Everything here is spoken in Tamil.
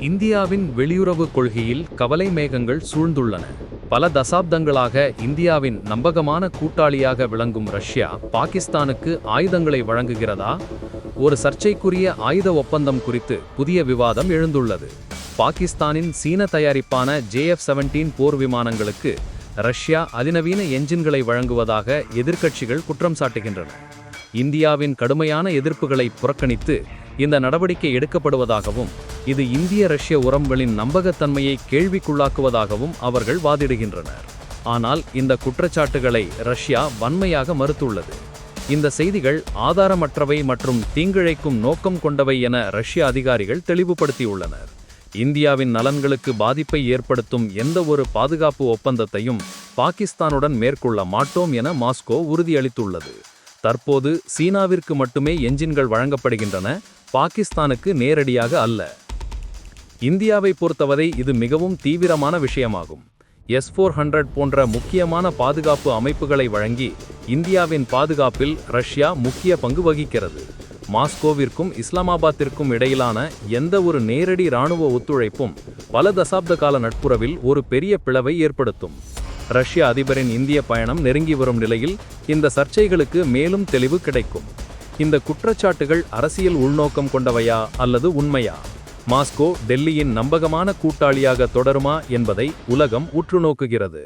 இந்தியாவின் வெளியுறவு கொள்கையில் கவலை மேகங்கள் சூழ்ந்துள்ளன. பல தசாப்தங்களாக இந்தியாவின் நம்பகமான கூட்டாளியாக விளங்கும் ரஷ்யா பாகிஸ்தானுக்கு ஆயுதங்களை வழங்குகிறதா? ஒரு சர்ச்சைக்குரிய ஆயுத ஒப்பந்தம் குறித்து புதிய விவாதம் எழுந்துள்ளது. பாகிஸ்தானின் சீன தயாரிப்பான ஜேஎஃப் செவன்டீன் போர் விமானங்களுக்கு ரஷ்யா அதிநவீன என்ஜின்களை வழங்குவதாக எதிர்க்கட்சிகள் குற்றம் சாட்டுகின்றன. இந்தியாவின் கடுமையான எதிர்ப்புகளை புறக்கணித்து இந்த நடவடிக்கை எடுக்கப்படுவதாகவும் இது இந்திய ரஷ்ய உறவுகளின் நம்பகத்தன்மையை கேள்விக்குள்ளாக்குவதாகவும் அவர்கள் வாதிடுகின்றனர். ஆனால் இந்த குற்றச்சாட்டுகளை ரஷ்யா வன்மையாக மறுத்துள்ளது. இந்த செய்திகள் ஆதாரமற்றவை மற்றும் தீங்கிழைக்கும் நோக்கம் கொண்டவை என ரஷ்ய அதிகாரிகள் தெளிவுபடுத்தியுள்ளனர். இந்தியாவின் நலன்களுக்கு பாதிப்பை ஏற்படுத்தும் எந்த ஒரு பாதுகாப்பு ஒப்பந்தத்தையும் பாகிஸ்தானுடன் மேற்கொள்ள மாட்டோம் என மாஸ்கோ உறுதியளித்துள்ளது. தற்போது சீனாவிற்கு மட்டுமே என்ஜின்கள் வழங்கப்படுகின்றன பாகிஸ்தானுக்கு நேரடியாக அல்ல. இந்தியாவை பொறுத்தவரை இது மிகவும் தீவிரமான விஷயமாகும். எஸ் ஃபோர் ஹண்ட்ரட் போன்ற முக்கியமான பாதுகாப்பு அமைப்புகளை வழங்கி இந்தியாவின் பாதுகாப்பில் ரஷ்யா முக்கிய பங்கு வகிக்கிறது. மாஸ்கோவிற்கும் இஸ்லாமாபாத்திற்கும் இடையிலான எந்த ஒரு நேரடி இராணுவ ஒத்துழைப்பும் பல தசாப்த கால நட்புறவில் ஒரு பெரிய பிளவை ஏற்படுத்தும். ரஷ்ய அதிபரின் இந்திய பயணம் நெருங்கி வரும் நிலையில் இந்த சர்ச்சைகளுக்கு மேலும் தெளிவு கிடைக்கும். இந்த குற்றச்சாட்டுகள் அரசியல் உள்நோக்கம் கொண்டவையா அல்லது உண்மையா? மாஸ்கோ டெல்லியின் நம்பகமான கூட்டாளியாக தொடருமா என்பதை உலகம் உற்றுநோக்குகிறது